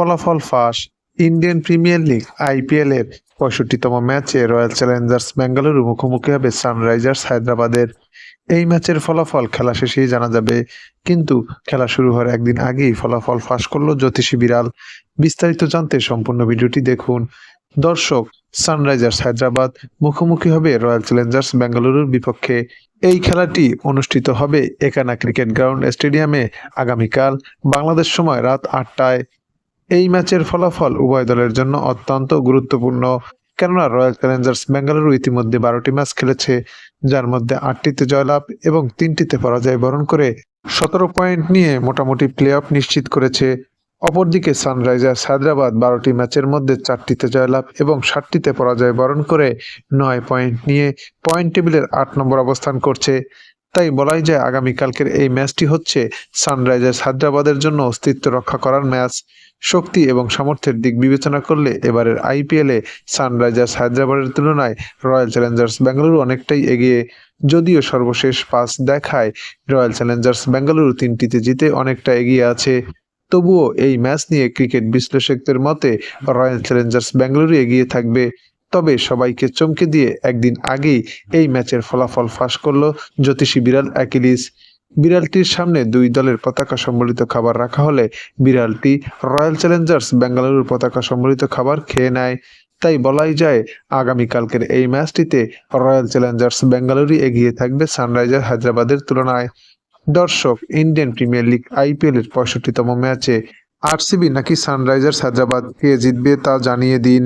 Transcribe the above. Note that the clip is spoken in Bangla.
ফলাফল ফাঁস। ইন্ডিয়ান প্রিমিয়ার লিগ আইপিএল এর পঁয়ষট্টিতম ম্যাচে রয়্যাল চ্যালেঞ্জার্স বেঙ্গালুরু মুখোমুখি হবে সানরাইজার্স হায়দ্রাবাদের। এই ম্যাচের ফলাফল খেলা শেষেই জানা যাবে, কিন্তু খেলা শুরু হওয়ার একদিন আগেই ফলাফল ফাঁস করল জ্যোতিষী বিড়াল। বিস্তারিত জানতে সম্পূর্ণ ভিডিওটি দেখুন। দর্শক, সানরাইজার্স হায়দ্রাবাদ মুখোমুখি হবে রয়্যাল চ্যালেঞ্জার্স বেঙ্গালুরুর বিপক্ষে। এই খেলাটি অনুষ্ঠিত হবে একানা ক্রিকেট গ্রাউন্ড স্টেডিয়ামে। আগামীকাল বাংলাদেশ সময় রাত আটটায়। এই ম্যাচের ফলাফল উভয় দলের জন্য অত্যন্ত গুরুত্বপূর্ণ। কেননা রয়্যাল চ্যালেঞ্জার্স বেঙ্গালুরু ইতিমধ্যে বারোটি ম্যাচ খেলেছে, যার মধ্যে আটটিতে জয়লাভ এবং তিনটিতে পরাজয় বরণ করে সতেরো পয়েন্ট নিয়ে মোটামুটি প্লে অফ নিশ্চিত করেছে। অপরদিকে সানরাইজার্স হায়দ্রাবাদ বারোটি ম্যাচের মধ্যে চারটিতে জয়লাভ এবং ষাটটিতে পরাজয় বরণ করে নয় পয়েন্ট নিয়ে পয়েন্ট টেবিলের আট নম্বর অবস্থান করছে। তাই বলাই যায় আগামীকালকের এই ম্যাচটি হচ্ছে সানরাইজার্স হায়দ্রাবাদের জন্য অস্তিত্ব রক্ষা করার ম্যাচ। শক্তি এবং সামর্থ্যের দিক বিবেচনা করলে এবারের আইপিএলে সানরাইজার্স হায়দ্রাবাদের তুলনায় রয়্যাল চ্যালেঞ্জার্স বেঙ্গালুরু অনেকটাই এগিয়ে। যদিও সর্বশেষ পাস দেখায় রয়্যাল চ্যালেঞ্জার্স বেঙ্গালুরু তিনটিতে জিতে অনেকটা এগিয়ে আছে। তবুও এই ম্যাচ নিয়ে ক্রিকেট বিশ্লেষকদের মতে রয়্যাল চ্যালেঞ্জার্স বেঙ্গালুরু এগিয়ে থাকবে। তবে সবাইকে চমকে দিয়ে একদিন আগেই এই ম্যাচের ফলাফল ফাঁস করল জ্যোতিষী বিড়াল অ্যাকিলিস। বিড়ালটির সামনে দুই দলের পতাকা সম্বলিত খাবার রাখা হলে বিড়ালটি রয়্যাল চ্যালেঞ্জার্স বেঙ্গালুরুর পতাকা সম্বলিত খাবার খেয়ে নেয়। তাই বলাই যায়, আগামীকালকের এই ম্যাচটিতে রয়্যাল চ্যালেঞ্জার্স বেঙ্গালুরু এগিয়ে থাকবে সানরাইজার হায়দ্রাবাদের তুলনায়। দর্শক, ইন্ডিয়ান প্রিমিয়ার লিগ আইপিএল এর পঁয়ষট্টিতম ম্যাচে আরসিবি নাকি সানরাইজার্স হায়দ্রাবাদ কে জিতবে তা জানিয়ে দিন।